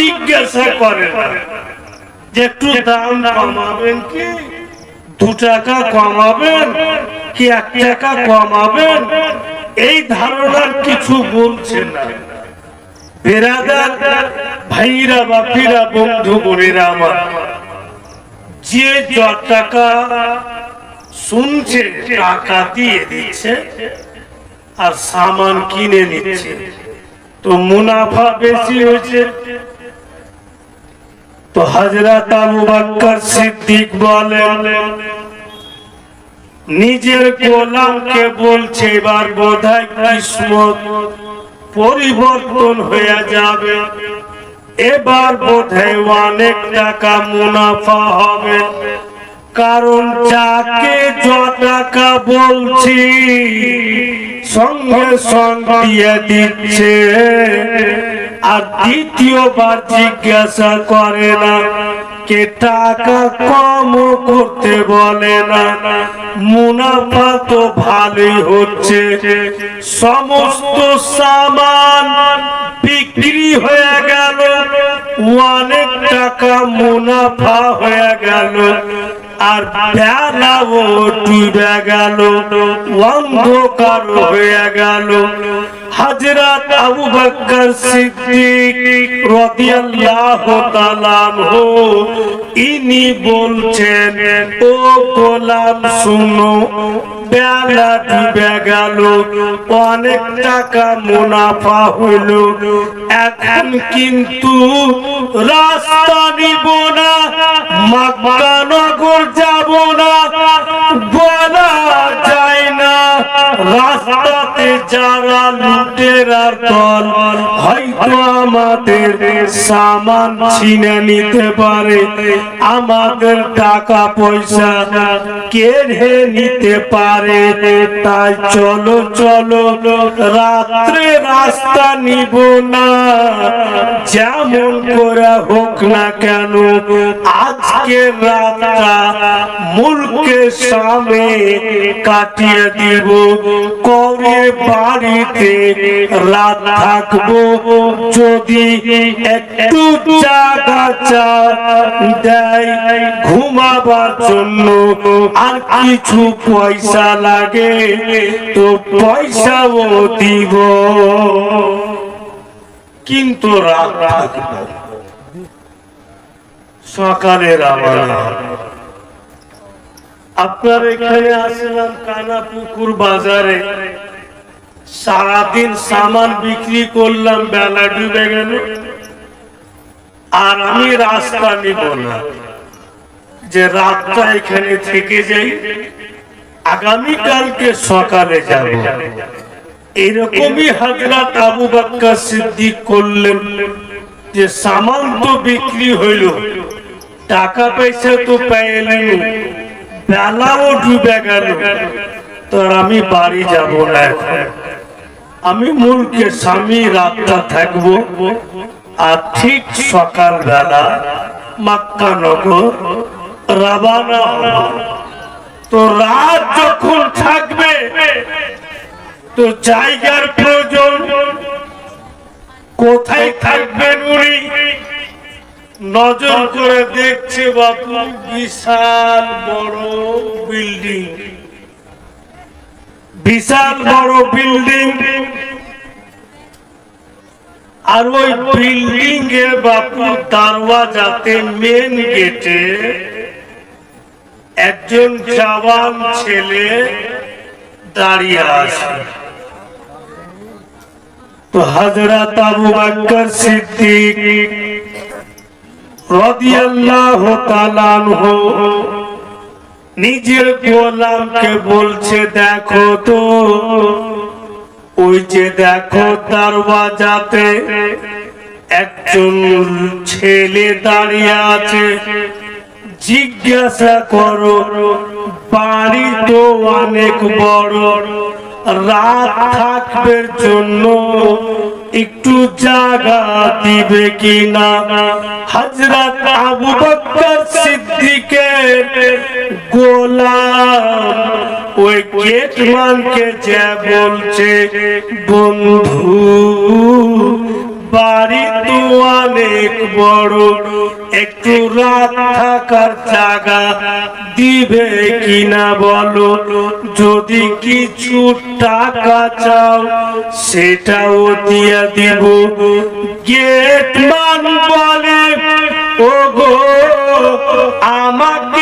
জিজ্ঞাসা করে। যে, একটু দাম কমাবেন কি? দু টাকা কমাবেন কি, এক টাকা কমাবেন? এই ধারণার কিছু বলছে না। বেরাদার, ভাইরা বাপিরা বন্ধু, বোনেরা আমার যে টাকা শুনছে, টাকা দিয়ে দিচ্ছে আর সামান কিনে নিচ্ছে, তো মুনাফা বেশি হয়েছে তো হজরত আবু বকর সিদ্দিক বলেন, নিজের গোলামকে বলছে, এবার বোধহয় কিসমত পরিবর্তন হয়ে যাবে। এবার বোধহয় অনেক টাকা মুনাফা হবে। কারণ যাকে য টাকা বলছি, সঙ্গে সঙ্গে দিচ্ছে। আর দ্বিতীয়বার জিজ্ঞাসা করে না, কে টাকা কম করতে বলে না। মুনাফা তো ভালোই হচ্ছে। সমস্ত সামান বিক্রি হয়ে গেল, অনেক টাকা মুনাফা হয়ে গেল। আর বেলাও ডুবে গেল অন্ধকার হয়ে গেল। হযরত আবু বকর সিদ্দিক রাদিয়াল্লাহু তাআলা আনহু, ইনি বলছেন, ও গোলাম, শুনো বেলা ডুবে গেল অনেক টাকা মুনাফা হইল এখন কিন্তু রাস্তা নিব না, মক্কা যারা লুটেরার দল হয়তো আমাদের সামান ছিনে নিতে পারে, আমাদের টাকা পয়সা কেড়ে নিতে পারে? তাই চলো চলো, রাত্রে রাস্তা নিব না। যেমন করে হোক না কেন আজকে রাতটা মুলকের সামনে কাটিয়ে দিব করে বাড়িতে রাত থাকব যদি একটু জায়গা চা দেয় ঘুমাবার জন্য আর কিছু পয়সা লাগে তো পয়সাও দিব। কিন্তু রাত থাকবে। সকালের আমার আপনার এখানে আসলাম কানা পুকুর বাজারে। সারাদিন সামান বিক্রি করলাম বেলা ডুবে গেল। আর আমি রাস্তা নিব না। যে রাতটা এখানে থেকে যাই আগামীকালকে সকালে যাব। এরকমই হাজরাত আবু বাক্কা সিদ্দিক করলেন যে সামান তো বিক্রি হইল। টাকা পয়সা তো পাইলেন বেলাও ডুবে গেল। তো আমি বাড়ি যাব না। আমি মূলকে স্বামী রাতটা থাকব। আর ঠিক সকাল বেলা মাক্কা নগর রাবানা তো রাত যখন থাকবে তো জায়গার প্রয়োজন। কোথায় থাকবেন উনি? নজর করে দেখছে বাপু, বিশাল বড় বিল্ডিং। বিশাল বড় বিল্ডিং। আর ওই বিল্ডিং এর বাপু দরওয়াজাতে মেন গেটে একজন জওয়ান ছেলে দাঁড়িয়ে আছে। তো হজরত আবু বকর সিদ্দিক নিজের গোলামকে বলছে, দেখো তো, ওই যে দেখো দরওয়াজাতে একজন ছেলে দাঁড়িয়ে আছে। জিজ্ঞাসা করো, বাড়ি তো অনেক বড়, রাত থাকবার জন্য একটু জাগা দিবে কিনা? হজরত আবু বকর সিদ্দিকের গোলাম ওই গেটমানকে যা বলছে বন্ধু বাড়ি তো অনেক বড়। একটু রাত থাকার জায়গা দিবে কিনা বলো? যদি কিছু টাকা চাও, সেটাও দিয়া দিব। গেট মান বলে ও গো আমাকে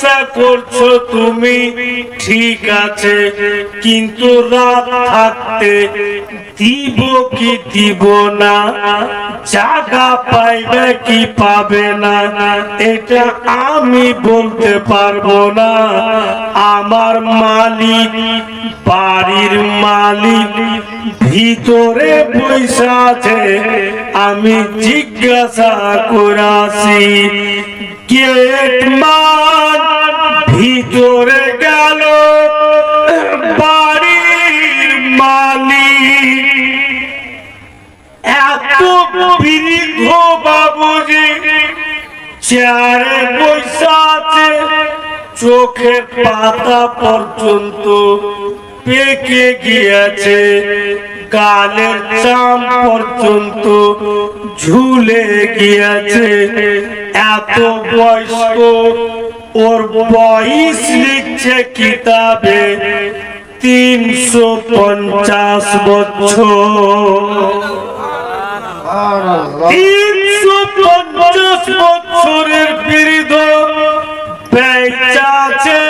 জিজ্ঞাসা করছ তুমি, ঠিক আছে, কিন্তু রাত থাকতে দিব কি দিব না? জায়গা পাইবে কি পাবে না? এটা আমি বলতে পারব না। আমার মালিক, বাড়ির মালিক, ভিতরে পয়সা আছে। আমি জিজ্ঞাসা করাছি গেট মান ভিতরে গেল বাড়ির মালিক। এত বৃদ্ধ বাবুজি, চেয়ারে বৈশা আছে চোখের পাতা পর্যন্ত পেকে গিয়েছে, গালের চাম পর্যন্ত ঝুলে গিয়েছে। এত বয়স্ক ওর বয়স লিখছে কিতাবে তিনশো পঞ্চাশ বছর। তিনশো পঞ্চাশ বছরের আছে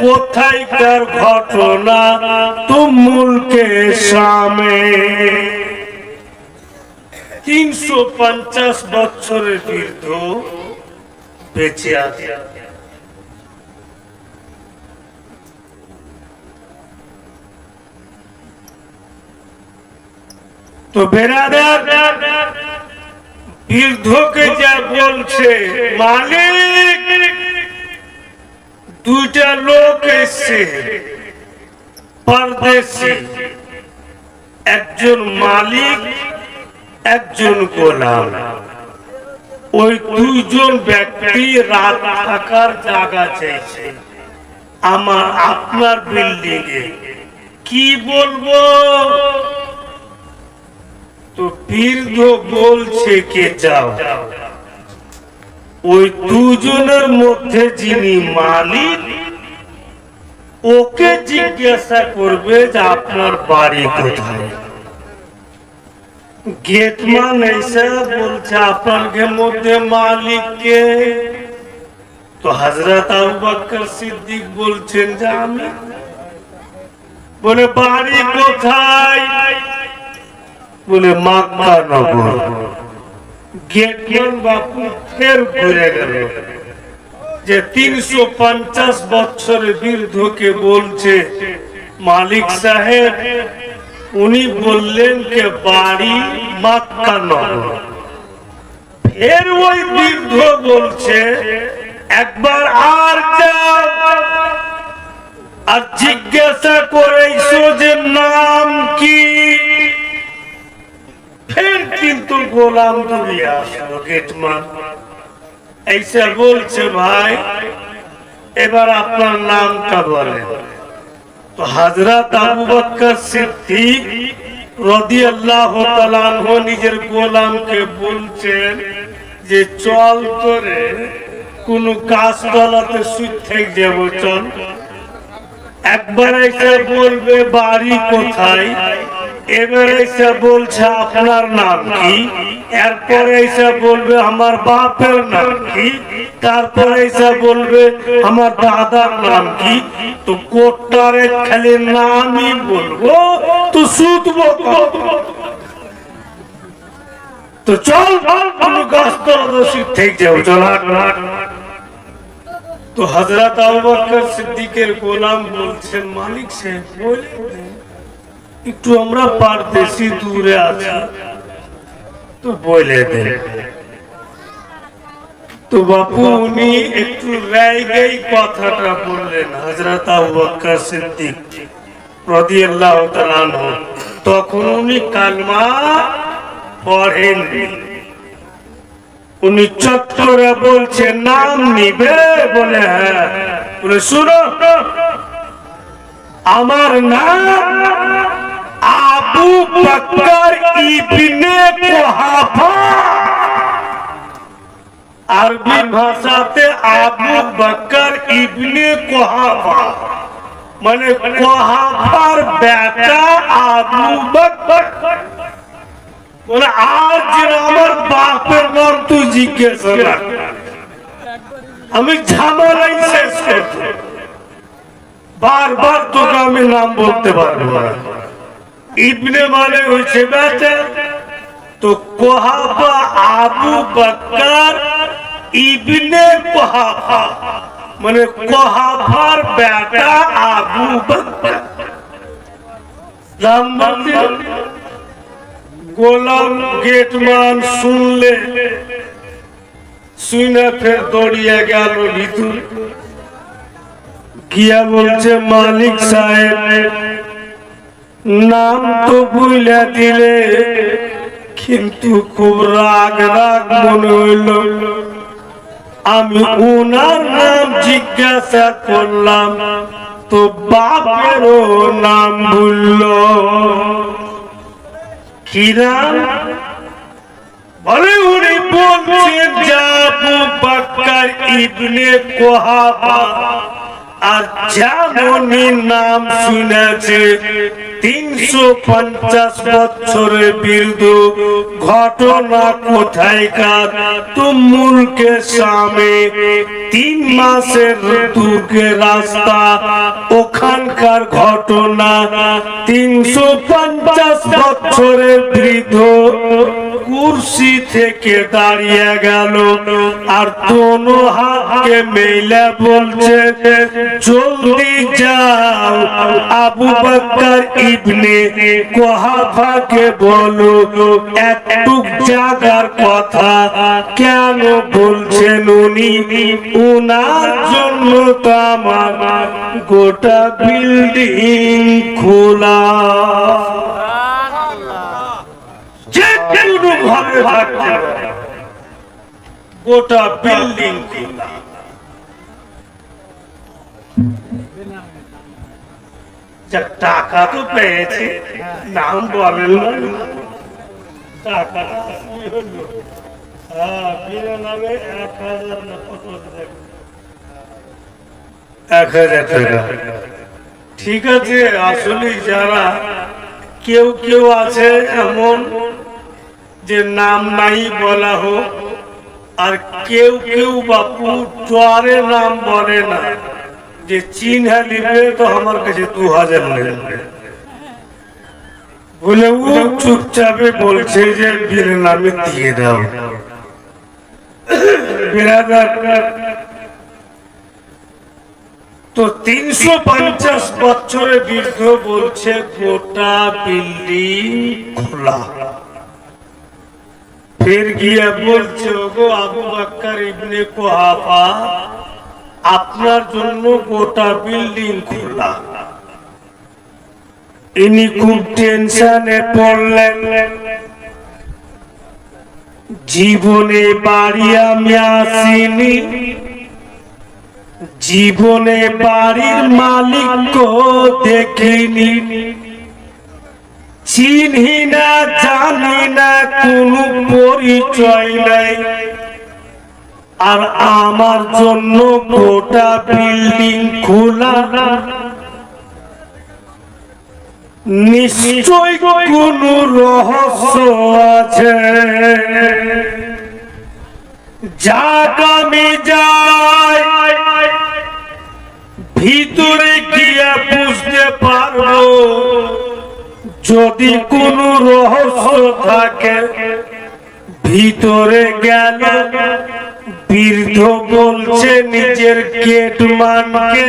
কোথায়কার ঘটনা তুমুলকে সামনে। তিনশো পঞ্চাশ বছরের বৃদ্ধ বেঁচে আছে। তো বেরাদার বৃদ্ধকে যা বলছে, মালিক, দুইটা লোক এসছে পরদেশি একজন মালিক, একজন গোলাম। ওই দুইজন ব্যক্তি রাত থাকার জায়গা চাইছে। আমার আপনার বিল্ডিং এ কি বলব? তো বীর্ধ বলছে কে যাও? ওই দুজনের মধ্যে যিনি মালিক, ওকে জিজ্ঞাসা করবে যে আপনার বাড়ি কোথায়? গেটম্যান এসে বলছে আপনার মধ্যে মালিক কে? তো হজরত আবু বকর সিদ্দিক বলছেন, যে আমি। বলে, বাড়ি কোথায়? বলে নগর বাপু ফের ঘুরে গেল। যে তিনশো পঞ্চাশ বছরের বৃদ্ধকে বলছে, মালিক সাহেব, উনি বললেন কে বাড়ি মাক্কা নগর ফের ওই বৃদ্ধ বলছে, একবার আর আর জিজ্ঞাসা করেছ যে নাম কি? ফের কিন্তু গোলাম তুমি আসলো গেটমান এইসে বলছে ভাই, এবার আপনার নামটা বলেন। তো হাজরাত আবু বকর সিদ্দিক রাদিয়াল্লাহু তাআলা আনহু নিজের গোলামকে বলছেন যে, চল তোরে কোন গাছতলাতে সুই থেকে যাব, চল। একবার এসে বলবে, বাড়ি কোথায়? এবার এসে বলছে আপনার নাম কি? এরপরে এসে বলবে আমার বাপের নাম কি? তারপরে এসে বলবে আমার দাদার নাম কি? তো কোটারে খালি নামই বলব, তো শুধবো তো চল কোন গাছ থেকে যাও, চল। তো হজরত আবু বকর সিদ্দিকের গোলাম বলছেন মালিক সাহেব, বলে। একটু আমরা পারদেশি দূরে আছি। তো বলে দেন তো বাপু, উনি একটু রায়গাই কথাটা বললেন হজরত আবু বকর সিদ্দিক রাদিয়াল্লাহু তাআলা আনহু। তখন উনি কালমা পড়েননি উনি চত্বরে বলছে নাম নিবে? বলে হ্যাঁ। বলে, শুনো, আমার নাম আবু বকর ইবনে কুহাফা। আরবি ভাষাতে আবু বকর ইবনে কুহাফা। মানে কুহাফার বেটা আবু বকর। আর যে আমার বাপের নাম তুই জিজ্ঞেস আমি ঝামেলাই শেষ করছি। বারবার তোকে আমি নাম বলতে পারব না। ইবনে মানে হয়েছে বেটা। তো কোহাফা আবু বকর ইবনে কোহাফা মানে কোহাফার বেটা আবু বকর গোলাম গেটমান শুনলে শুনে ফের দৌড়িয়ে গেল ভিতর। গিয়া বলছে, মালিক সাহেব নাম তো বুঝলে দিলে, কিন্তু খুব রাগ রাগ মনে হইল। আমি ওনার নাম জিজ্ঞাসা করলাম, তো বাপেরও নাম বলল কি নাম? বলে উনি বলছেন যাবু বাক্কার ইবনে কোহাবা। আর যেমনই নাম শুনেছে। তিনশো পঞ্চাশ বছরের বিরুদ্ধ ঘটনা কোথায়কার তুমুলকে সামনে তিন মাসের দুর্গে রাস্তা। ওখানকার ঘটনা তিনশো পঞ্চাশ বছরের বৃদ্ধ কুর্সি থেকে দাঁড়িয়ে গেল। আর দোনো হাতকে মেলে বলছে জলদি যাও। আবু বকর ইবনে কোহাফাকে বলো একটু জাগার কথা কেন বলছেন উনি? উনার জন্য তো আমার গোটা বিল্ডিং খোলা। যে কোনো ভাবে। গোটা বিল্ডিং খোলা। টাকা তো পেয়েছে, নাম বলেন এক হাজার টাকা? ঠিক আছে, আসলে যারা কেউ কেউ আছে এমন যে নাম নাই বলা হোক, আর কেউ কেউ বাপু জ্বরে নাম বলে না। যে চিহ্ন নিবে, তো আমার কাছে দু হাজার নেবে। বলে, ও চুপচাপে বলছে যে বীর নামে দিয়ে দাও। তো তিনশো পঞ্চাশ বছরের বৃদ্ধ বলছে, গোটা বিল্ডিং খোলা। ফের গিয়ে বলছে, ওগো, আবু বাক্কার ইবনে কোহাফা আপনার জন্য গোটা বিল্ডিং খোলা ইনি খুব টেনশনে পড়লেন। জীবনে বাড়ি আমি আসিনি। জীবনে বাড়ির মালিক দেখিনি। চিনি না, জানি না, কোনো পরিচয় নাই। আর আমার জন্য গোটা বিল্ডিং খোলা। নিশ্চয় কোন রহস্য আছে। জাগামি যায়, ভিতরে গিয়ে বুঝতে পারব। যদি কোনো রহস্য থাকে, ভিতরে গেল বৃদ্ধ বলছে নিজের কেট মানকে।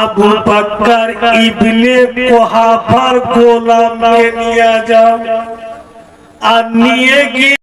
আবু বাক্কার ইবনে কোহাফার গোলামকে নিয়ে যাও। আর নিয়ে গিয়ে